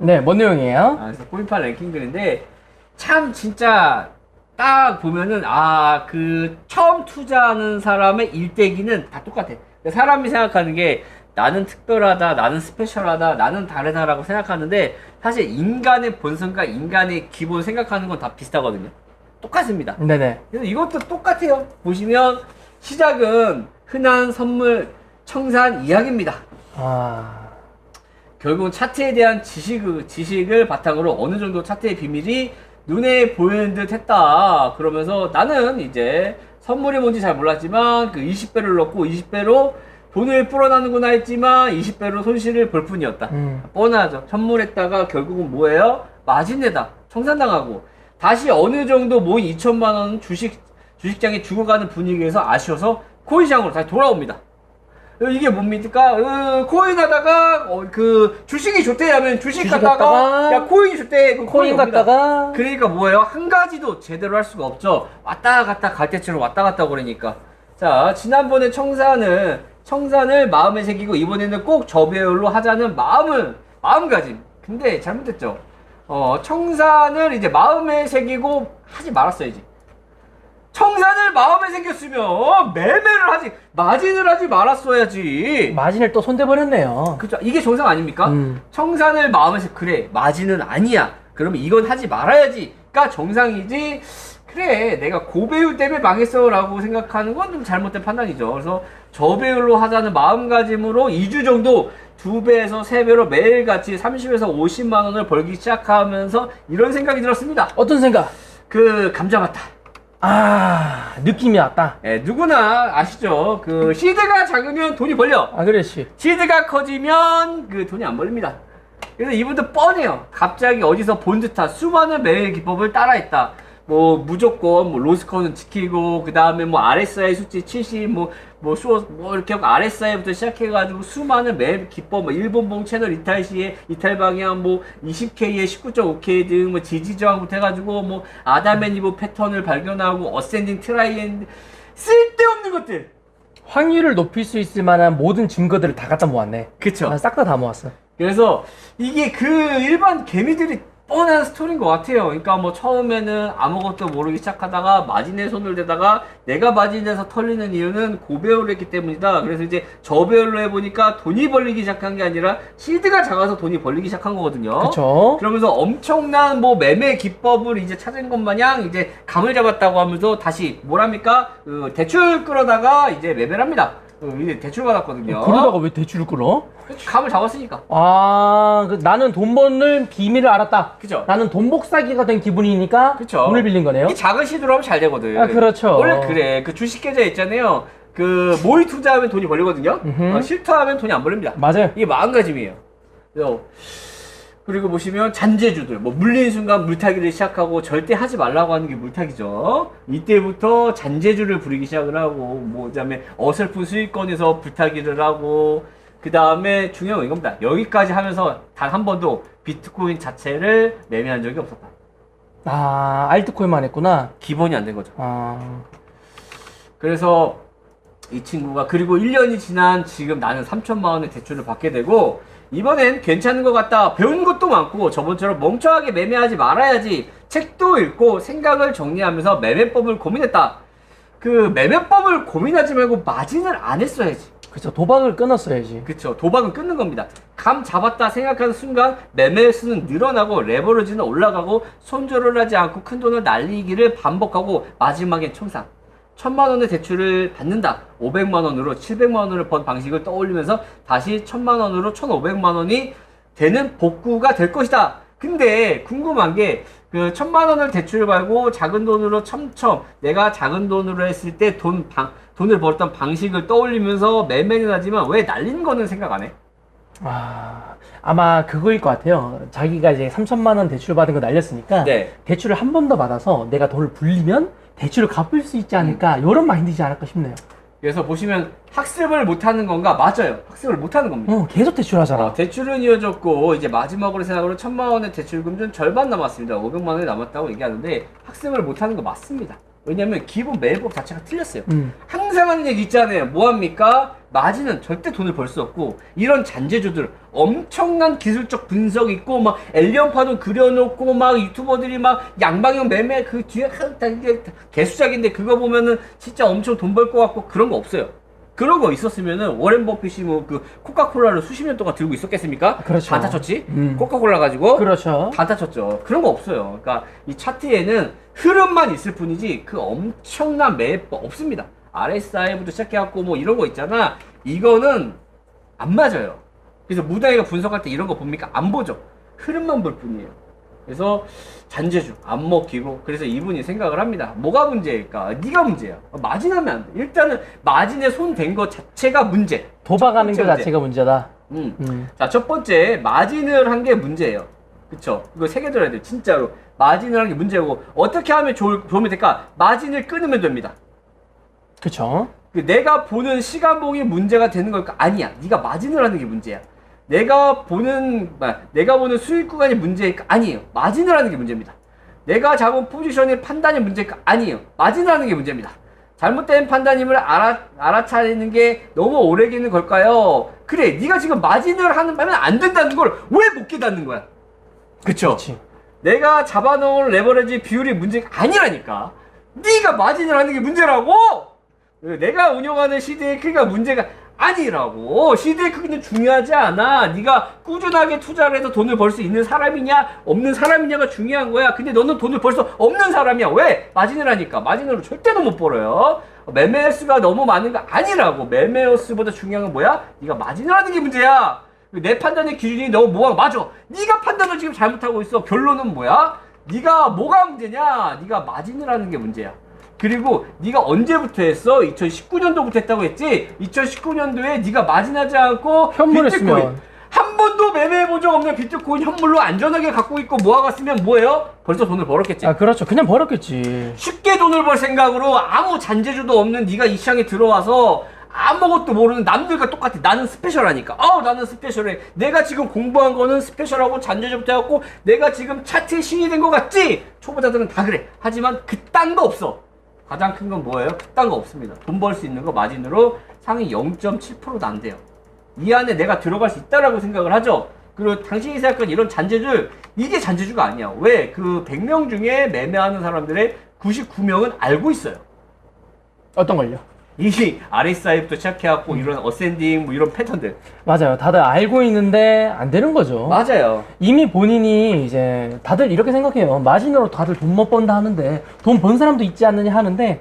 네, 뭔 내용이에요? 아, 그래서 코인파 랭킹들인데 참 진짜 딱 보면은 아 그 처음 투자하는 사람의 일대기는 다 똑같아. 사람이 생각하는 게 나는 특별하다, 나는 스페셜하다, 나는 다르다라고 생각하는데 사실 인간의 본성과 인간의 기본 생각하는 건 다 비슷하거든요. 똑같습니다. 네네. 그래서 이것도 똑같아요. 보시면 시작은 흔한 선물 청산 이야기입니다. 아, 결국은 차트에 대한 지식, 지식을 바탕으로 어느 정도 차트의 비밀이 눈에 보이는 듯 했다. 그러면서 나는 이제 선물이 뭔지 잘 몰랐지만 그 20배를 넣고 20배로 돈을 불어나는구나 했지만 20배로 손실을 볼 뿐이었다. 음. 뻔하죠. 선물했다가 결국은 뭐예요? 마진내다. 청산당하고 다시 어느 정도 모인 2천만 원 주식 주식장에 죽어가는 분위기에서 아쉬워서 코인시장으로 다시 돌아옵니다. 어, 이게 뭡니까? 어, 코인 하다가 어, 그 주식이 좋대 하면 주식, 주식 갔다가 갔다가 야 코인이 좋대 그 코인. 갔다가 그러니까 뭐예요? 한 가지도 제대로 할 수가 없죠. 왔다 갔다 갈대처럼 왔다 갔다 그러니까. 자, 지난번에 청산을 청산을 마음에 새기고 이번에는 꼭 저배율로 하자는 마음을 마음가짐. 근데 잘못됐죠. 어, 청산을 이제 마음에 새기고 하지 말았어야지. 청산을 마음에 새겼으면 매매를 하지 마진을 하지 말았어야지. 마진을 또 손대버렸네요. 그죠? 이게 정상 아닙니까? 음. 청산을 마음에서 그래 마진은 아니야. 그러면 이건 하지 말아야지가 정상이지. 그래 내가 고배율 때문에 망했어라고 생각하는 건 좀 잘못된 판단이죠. 그래서 저배율로 하자는 마음가짐으로 2주 정도 두 배에서 세 배로 매일같이 30에서 50만 원을 벌기 시작하면서 이런 생각이 들었습니다. 어떤 생각? 그 감자 같다. 아, 느낌이 왔다. 예, 누구나 아시죠? 그 시드가 작으면 돈이 벌려. 아, 그렇지. 시드가 커지면 그 돈이 안 벌립니다. 그래서 이분도 뻔해요. 갑자기 어디서 본 듯한 수많은 매매 기법을 따라했다. 뭐 무조건 뭐 로스커는 지키고 그 다음에 뭐 RSI 수치 70뭐뭐 쇼, 뭐 이렇게 하고 RSI부터 시작해가지고 수많은 매 기법 뭐 일본봉 채널 이탈 시에 이탈 방향 뭐 20K에 19.5K 등 뭐 지지 저항부터 해가지고 뭐 아담앤 이브 패턴을 발견하고 어센딩 트라이앤 쓸데없는 것들. 확률을 높일 수 있을 만한 모든 증거들을 다 갖다 모았네. 그쵸? 싹 다 다 모았어. 그래서 이게 그 일반 개미들이 뻔한 스토리인 것 같아요. 그러니까 뭐 처음에는 아무것도 모르기 시작하다가 마진에 손을 대다가 내가 마진에서 털리는 이유는 고배율을 했기 때문이다. 그래서 이제 저배율로 해보니까 돈이 벌리기 시작한 게 아니라 시드가 작아서 돈이 벌리기 시작한 거거든요. 그쵸? 그러면서 엄청난 뭐 매매 기법을 이제 찾은 것 마냥 이제 감을 잡았다고 하면서 다시 뭐랍니까? 그 대출 끌어다가 이제 매매를 합니다. 그 이제 대출 받았거든요. 그러다가 왜 대출을 끌어? 감을 잡았으니까. 아, 그 나는 돈 버는 비밀을 알았다. 그죠? 나는 돈 복사기가 된 기분이니까 그쵸. 돈을 빌린 거네요. 이 작은 시도로 하면 잘 되거든. 아, 그렇죠. 원래 그래. 그 주식 계좌 있잖아요. 그 모의 투자하면 돈이 벌리거든요. 음흠. 어, 실투하면 돈이 안 벌립니다. 맞아요. 이게 마음가짐이에요. 그래서 그리고 보시면 잔재주들, 뭐 물리는 순간 물타기를 시작하고 절대 하지 말라고 하는 게 물타기죠. 이때부터 잔재주를 부리기 시작을 하고, 뭐 그다음에 어설픈 수익권에서 불타기를 하고, 그 다음에 중요한 건 이겁니다. 여기까지 하면서 단 한 번도 비트코인 자체를 매매한 적이 없었다. 아, 알트코인만 했구나. 기본이 안 된 거죠. 아, 그래서 이 친구가 그리고 1년이 지난 지금 나는 3천만 원의 대출을 받게 되고 이번엔 괜찮은 것 같다. 배운 것도 많고 저번처럼 멍청하게 매매하지 말아야지. 책도 읽고 생각을 정리하면서 매매법을 고민했다. 그 매매법을 고민하지 말고 마진을 안 했어야지. 그쵸. 도박을 끊었어야지. 그쵸. 도박은 끊는 겁니다. 감 잡았다 생각하는 순간 매매 수는 늘어나고 레버리지는 올라가고 손절을 하지 않고 큰 돈을 날리기를 반복하고 마지막엔 청산. 천만 원의 대출을 받는다. 500만 원으로 700만 원을 번 방식을 떠올리면서 다시 천만 원으로 1,500만 원이 되는 복구가 될 것이다. 근데 궁금한 게 그 천만 원을 대출을 받고 작은 돈으로 첨첨 내가 작은 돈으로 했을 때돈 방, 돈을 벌었던 방식을 떠올리면서 매매는 하지만 왜 날리는 거는 생각 안 해? 아, 아마 그거일 것 같아요. 자기가 이제 3천만 원 대출 받은 거 날렸으니까 네. 대출을 한 번 더 받아서 내가 돈을 불리면 대출을 갚을 수 있지 않을까 음. 이런 마인드지 않을까 싶네요. 그래서 보시면 학습을 못하는 건가? 맞아요. 학습을 못하는 겁니다. 어, 계속 대출하잖아. 어, 대출은 이어졌고 이제 마지막으로 생각으로 천만 원의 대출금 중 절반 남았습니다. 500만 원이 남았다고 얘기하는데 학습을 못하는 거 맞습니다. 왜냐면 기본 매매법 자체가 틀렸어요. 음. 항상 하는 얘기 있잖아요. 뭐합니까? 마진은 절대 돈을 벌 수 없고 이런 잔재주들 엄청난 기술적 분석 있고 막 엘리언 파도 그려놓고 막 유튜버들이 막 양방향 매매 그 뒤에 이게 개수작인데 그거 보면은 진짜 엄청 돈 벌 것 같고 그런 거 없어요. 그런 거 있었으면은 워렌 버핏이 뭐 그 코카콜라를 수십 년 동안 들고 있었겠습니까? 그렇죠. 다 다쳤지? 음. 코카콜라 가지고 그렇죠. 다 다쳤죠. 그런 거 없어요. 그러니까 이 차트에는 흐름만 있을 뿐이지 그 엄청난 매법 없습니다. RSI부터 시작해갖고 뭐 이런 거 있잖아. 이거는 안 맞아요. 그래서 무당이가 분석할 때 이런 거 봅니까? 안 보죠. 흐름만 볼 뿐이에요. 그래서 잔재주 안 먹히고 그래서 이분이 생각을 합니다. 뭐가 문제일까? 네가 문제야. 마진하면 안 돼. 일단은 마진에 손댄거 자체가 문제. 도박하는 첫것 번째 자체가 문제다. 음. 음. 자, 첫 번째, 마진을 한 게 문제예요. 그쵸? 이거 새겨 들어야 돼요. 진짜로. 마진을 한게 문제고, 어떻게 하면 좋을, 도움이 될까? 마진을 끊으면 됩니다. 그쵸. 그 내가 보는 시간봉이 문제가 되는 걸까? 아니야. 네가 마진을 하는 게 문제야. 내가 보는, 아, 내가 보는 수익 구간이 문제일까? 아니에요. 마진을 하는 게 문제입니다. 내가 잡은 포지션의 판단이 문제일까? 아니에요. 마진을 하는 게 문제입니다. 잘못된 판단임을 알아, 알아차리는 게 너무 오래 기는 걸까요? 그래, 네가 지금 마진을 하는 말은 안 된다는 걸 왜 못 깨닫는 거야? 그쵸? 그렇지. 내가 잡아놓은 레버리지 비율이 문제가 아니라니까. 네가 마진을 하는 게 문제라고. 내가 운영하는 크기가 문제가 아니라고. 크기는 중요하지 않아. 네가 꾸준하게 투자를 해서 돈을 벌 수 있는 사람이냐, 없는 사람이냐가 중요한 거야. 근데 너는 돈을 벌 수 없는 사람이야. 왜? 마진을 하니까. 마진으로 절대로 못 벌어요. 매매 횟수가 너무 많은 거 아니라고. 매매 횟수보다 중요한 건 뭐야? 네가 마진을 하는 게 문제야. 내 판단의 기준이 너무 뭐가 맞아. 네가 판단을 지금 잘못하고 있어. 결론은 뭐야? 네가 뭐가 문제냐? 네가 마진을 하는 게 문제야. 그리고 네가 언제부터 했어? 2019년도부터 했다고 했지? 2019년도에 네가 마진하지 않고 현물했으면. 비트코인 한 번도 매매해 본 적 없는 비트코인 현물로 안전하게 갖고 있고 모아갔으면 뭐예요? 벌써 돈을 벌었겠지. 아, 그렇죠. 그냥 벌었겠지. 쉽게 돈을 벌 생각으로 아무 잔재주도 없는 네가 이 시장에 들어와서 아무것도 모르는 남들과 똑같아. 나는 스페셜하니까. 어, 나는 스페셜해. 내가 지금 공부한 거는 스페셜하고 잔재주부터 해갖고 내가 지금 차트의 신이 된 것 같지? 초보자들은 다 그래. 하지만 그딴 거 없어. 가장 큰 건 뭐예요? 그딴 거 없습니다. 돈 벌 수 있는 거 마진으로 상위 0.7%도 안 돼요. 이 안에 내가 들어갈 수 있다라고 생각을 하죠. 그리고 당신이 생각한 이런 잔재주, 이게 잔재주가 아니야. 왜? 그 100명 중에 매매하는 사람들의 99명은 알고 있어요. 어떤 걸요? 이 RSI부터 시작해갖고 이런 어센딩 뭐 이런 패턴들. 맞아요. 다들 알고 있는데 안 되는 거죠. 맞아요. 이미 본인이 이제 다들 이렇게 생각해요. 마진으로 다들 돈 못 번다 하는데 돈 번 사람도 있지 않느냐 하는데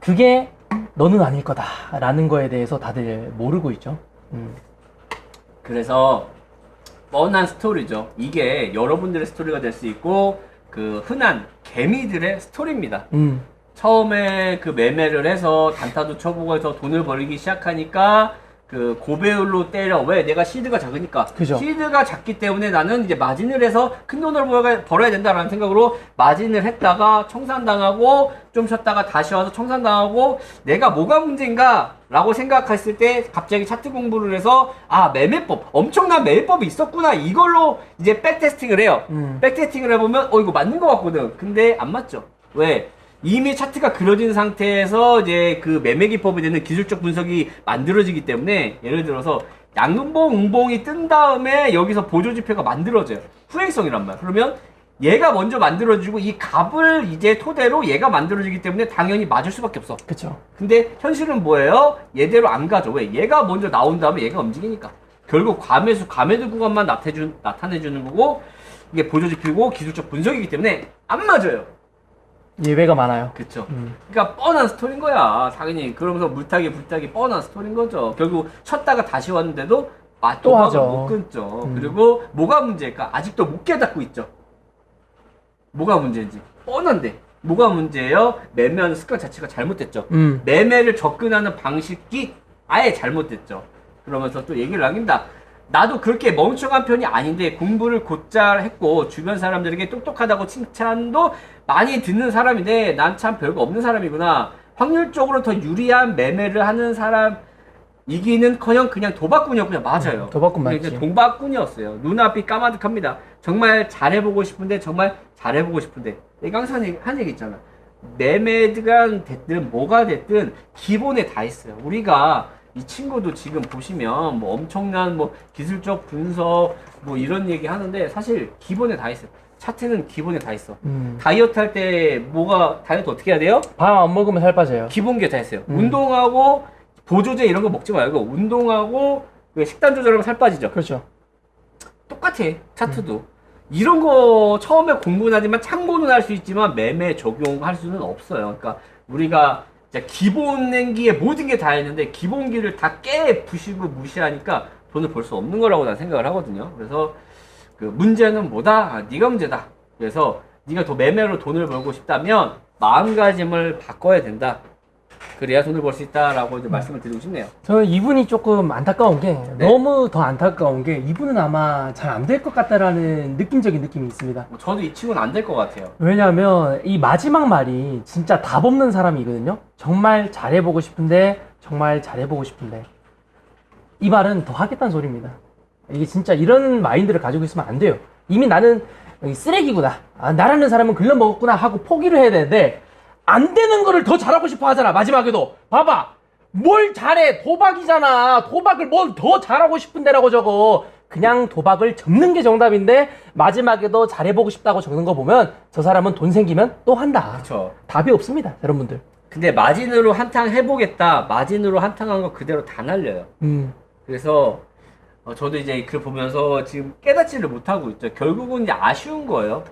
그게 너는 아닐 거다라는 거에 대해서 다들 모르고 있죠. 음. 그래서 뻔한 스토리죠. 이게 여러분들의 스토리가 될 수 있고 그 흔한 개미들의 스토리입니다. 음. 처음에 그 매매를 해서 단타도 쳐보고 해서 돈을 벌기 시작하니까 그 고배율로 때려. 왜? 내가 시드가 작으니까. 그죠. 시드가 작기 때문에 나는 이제 마진을 해서 큰 돈을 벌어야, 벌어야 된다라는 생각으로 마진을 했다가 청산당하고 좀 쉬었다가 다시 와서 청산당하고 내가 뭐가 문제인가 라고 생각했을 때 갑자기 차트 공부를 해서 아 매매법 엄청난 매매법이 있었구나. 이걸로 이제 백테스팅을 해요. 음. 백테스팅을 해보면 어 이거 맞는 것 같거든. 근데 안 맞죠. 왜 이미 차트가 그려진 상태에서 이제 그 매매 기법이 되는 기술적 분석이 만들어지기 때문에 예를 들어서 양봉 음봉이 뜬 다음에 여기서 보조 지표가 만들어져요 후행성이란 말 그러면 얘가 먼저 만들어지고 이 값을 이제 토대로 얘가 만들어지기 때문에 당연히 맞을 수밖에 없어 그쵸. 근데 현실은 뭐예요? 얘대로 안 가죠. 왜? 얘가 먼저 나온 다음에 얘가 움직이니까. 결국 과매수, 과매도 구간만 나타내주, 나타내주는 거고, 이게 보조지표고 기술적 분석이기 때문에 안 맞아요. 예외가 많아요. 그쵸. 음. 그러니까 뻔한 스토리인 거야, 당연히. 그러면서 물타기, 불타기 뻔한 스토리인 거죠. 결국 쳤다가 다시 왔는데도 아, 또또 하죠. 못 끊죠. 음. 그리고 뭐가 문제일까? 아직도 못 깨닫고 있죠. 뭐가 문제인지. 뻔한데. 뭐가 문제예요? 매매하는 습관 자체가 잘못됐죠. 음. 매매를 접근하는 방식이 아예 잘못됐죠. 그러면서 또 얘기를 남깁니다. 나도 그렇게 멍청한 편이 아닌데 공부를 곧잘 했고 주변 사람들에게 똑똑하다고 칭찬도 많이 듣는 사람인데 난 참 별거 없는 사람이구나. 확률적으로 더 유리한 매매를 하는 사람 이기는커녕 그냥 도박꾼이었구나. 맞아요. 음, 도박꾼 맞지. 도박꾼이었어요. 눈앞이 까마득합니다. 정말 잘해보고 싶은데 정말 잘해보고 싶은데 내가 항상 한 얘기- 한 얘기 있잖아. 매매가 됐든 뭐가 됐든 기본에 다 있어요. 우리가 이 친구도 지금 보시면 뭐 엄청난 뭐 기술적 분석 뭐 이런 얘기 하는데 사실 기본에 다 있어요. 차트는 기본에 다 있어. 음. 다이어트 할 때 뭐가 다이어트 어떻게 해야 돼요? 밥 안 먹으면 살 빠져요. 기본 게 다 있어요. 음. 운동하고 보조제 이런 거 먹지 말고 운동하고 그 식단 조절하면 살 빠지죠. 그렇죠. 똑같아 차트도 이런 거 처음에 공부는 하지만 참고는 할 수 있지만 매매 적용할 수는 없어요 그러니까 우리가 진짜 기본 냉기에 모든 게 다 있는데 기본기를 다 깨 부시고 무시하니까 돈을 벌 수 없는 거라고 난 생각을 하거든요. 그래서 그 문제는 뭐다? 아, 네가 문제다. 그래서 네가 더 매매로 돈을 벌고 싶다면 마음가짐을 바꿔야 된다 그래야 돈을 벌 수 있다라고 이제 말씀을 드리고 싶네요 저는 이분이 조금 안타까운 게 네. 너무 더 안타까운 게 이분은 아마 잘 안 될 것 같다라는 느낌적인 느낌이 있습니다. 뭐 저도 이 친구는 안 될 것 같아요 왜냐하면 이 마지막 말이 진짜 답 없는 사람이거든요. 정말 잘해보고 싶은데 정말 잘해보고 싶은데 이 말은 더 하겠다는 소리입니다. 이게 진짜 이런 마인드를 가지고 있으면 안 돼요. 이미 나는 이 쓰레기구나. 아, 나라는 사람은 글러먹었구나 하고 포기를 해야 되는데 안 되는 거를 더 잘하고 싶어 하잖아. 마지막에도 봐봐. 뭘 잘해 도박이잖아. 도박을 뭘 더 잘하고 싶은데라고 적어. 그냥 도박을 접는 게 정답인데 마지막에도 잘해보고 싶다고 적는 거 보면 저 사람은 돈 생기면 또 한다. 그렇죠 답이 없습니다, 여러분들. 근데 마진으로 한탕 해보겠다. 마진으로 한탕한 거 그대로 다 날려요. 음. 그래서 어, 저도 이제 글 보면서 지금 깨닫지를 못하고 있죠. 결국은 이제 아쉬운 거예요.